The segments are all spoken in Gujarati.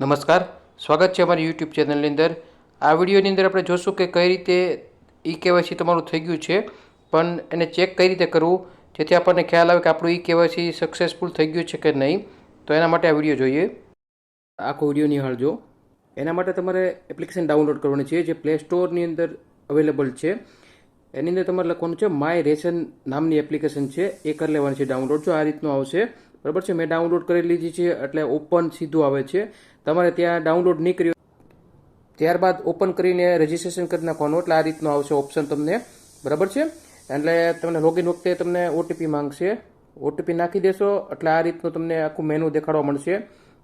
નમસ્કાર. સ્વાગત છે અમારી યુટ્યુબ ચેનલની અંદર. આ વિડીયોની અંદર આપણે જોશું કે કઈ રીતે ઈ કેવાયસી તમારું થઈ ગયું છે, પણ એને ચેક કઈ રીતે કરવું, જેથી આપણને ખ્યાલ આવે કે આપણું ઈ કેવાયસી સક્સેસફુલ થઈ ગયું છે કે નહીં. તો એના માટે આ વીડિયો જોઈએ. આખો વીડિયો નિહાળજો. એના માટે તમારે એપ્લિકેશન ડાઉનલોડ કરવાની છે, જે પ્લે સ્ટોરની અંદર અવેલેબલ છે. એની અંદર તમારે લખવાનું છે માય રેશન નામની એપ્લિકેશન છે. એ કરી લેવાની છે ડાઉનલોડ જો આ રીતનું આવશે બરાબર છે? મેં ડાઉનલોડ કરી લીધી છે, એટલે ઓપન સીધું આવે છે. તમારે ત્યાં ડાઉનલોડ નહીં કર્યું ત્યારબાદ ઓપન કરીને રજીસ્ટ્રેશન કરી નાખવાનું, એટલે આ રીતનું આવશે ઓપ્શન તમને. બરાબર છે? એટલે તમને લોગિન વખતે તમને ઓટીપી માંગશે. ઓટીપી નાખી દેશો, એટલે આ રીતનું તમને આખું મેનુ દેખાડવા મળશે.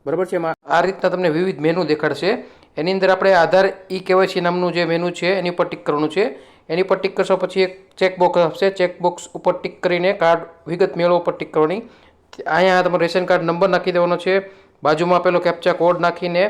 બરાબર છે? આ રીતના તમને વિવિધ મેનુ દેખાડશે. એની અંદર આપણે આધાર ઈ કેવાયસી નામનું જે મેનુ છે, એની ઉપર ટિક કરવાનું છે. એની પર ટિક કરશો પછી એક ચેકબોક્સ આપશે ચેકબોક્સ ઉપર ટિક કરીને કાર્ડ વિગત મેળવો ઉપર ટિક કરવાની. અહીંયા તમારો રેશન કાર્ડ નંબર નાખી દેવાનો છે. બાજુમાં આપેલો કેપ્ચા કોડ નાખીને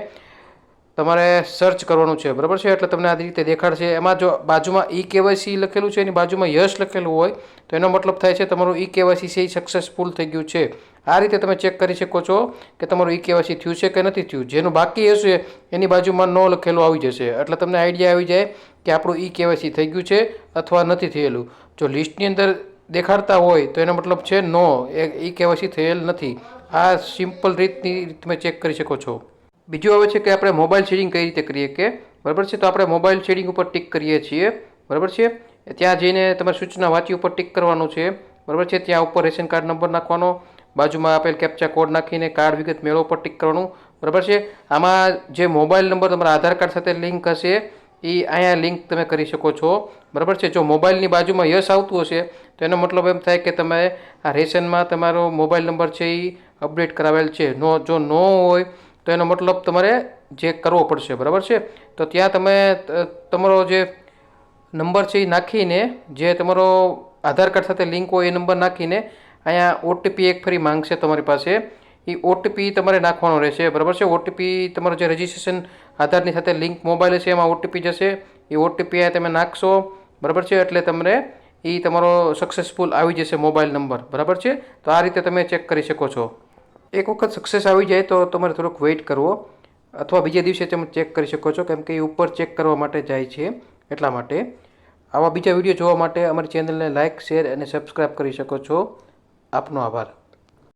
તમારે સર્ચ કરવાનું છે. બરાબર છે? એટલે તમને આ રીતે દેખાડશે. એમાં જો બાજુમાં ઈ કેવાયસી લખેલું છે, એની બાજુમાં યશ લખેલું હોય, તો એનો મતલબ થાય છે તમારું ઈ કેવાયસી છે એ સક્સેસફુલ થઈ ગયું છે. આ રીતે તમે ચેક કરી શકો છો કે તમારું ઈ કેવાયસી થયું છે કે નથી થયું. જેનું બાકી હશે, એની બાજુમાં ન લખેલું આવી જશે. એટલે તમને આઈડિયા આવી જાય કે આપણું ઈ કેવાયસી થઈ ગયું છે અથવા નથી થયેલું. જો લિસ્ટની અંદર દેખાડતા હોય તો એનો મતલબ છે નો એ ઈ કેવાયસી થયેલ નથી. આ સિમ્પલ રીતની તમે ચેક કરી શકો છો. બીજું આવે છે કે આપણે મોબાઈલ શેડિંગ કઈ રીતે કરીએ કે બરાબર છે? તો આપણે મોબાઈલ શેડિંગ ઉપર ટિક કરીએ છીએ. બરાબર છે? ત્યાં જઈને તમારે સૂચના વાંચી ઉપર ટિક કરવાનું છે. બરાબર છે? ત્યાં ઉપર રેશન કાર્ડ નંબર નાખવાનો. બાજુમાં આપેલ કેપ્ચા કોડ નાખીને કાર્ડ વિગત મેળો પર ટિક કરવાનું. બરાબર છે? આમાં જે મોબાઈલ નંબર તમારા આધાર કાર્ડ સાથે લિંક હશે એ અહીંયા લિંક તમે કરી શકો છો. બરાબર છે? જો મોબાઈલની બાજુમાં યસ આવતું હશે, તો એનો મતલબ એમ થાય કે તમે આ રેશનમાં તમારો મોબાઈલ નંબર છે એ અપડેટ કરાવેલ છે. નો, જો નો હોય, તો એનો મતલબ તમારે જે કરવો પડશે. બરાબર છે? તો ત્યાં તમે તમારો જે નંબર છે એ નાખીને, જે તમારો આધાર કાર્ડ સાથે લિંક હોય એ નંબર નાખીને, અહીંયા ઓટીપી એક ફરી માંગશે તમારી પાસે. એ ઓટીપી તમારે નાખવાનો રહેશે. બરાબર છે? ઓટીપી તમારું જે રજિસ્ટ્રેશન આધારની સાથે લિંક મોબાઈલ છે, એમાં ઓટીપી જશે. એ ઓટીપી તમે નાખશો. બરાબર છે? એટલે તમને એ તમારો સક્સેસફુલ આવી જશે મોબાઈલ નંબર બરાબર છે? તો આ રીતે તમે ચેક કરી શકો છો. એક વખત સક્સેસ આવી જાય તો તમારે થોડોક વેઇટ કરવો. અથવા બીજા દિવસે તમે ચેક કરી શકો છો. કેમ કે એ ઉપર ચેક કરવા માટે જાય છે. એટલા માટે. આવા બીજા વીડિયો જોવા માટે અમારી ચેનલને લાઇક શેર અને સબસ્ક્રાઈબ કરી શકો છો. આપનો આભાર.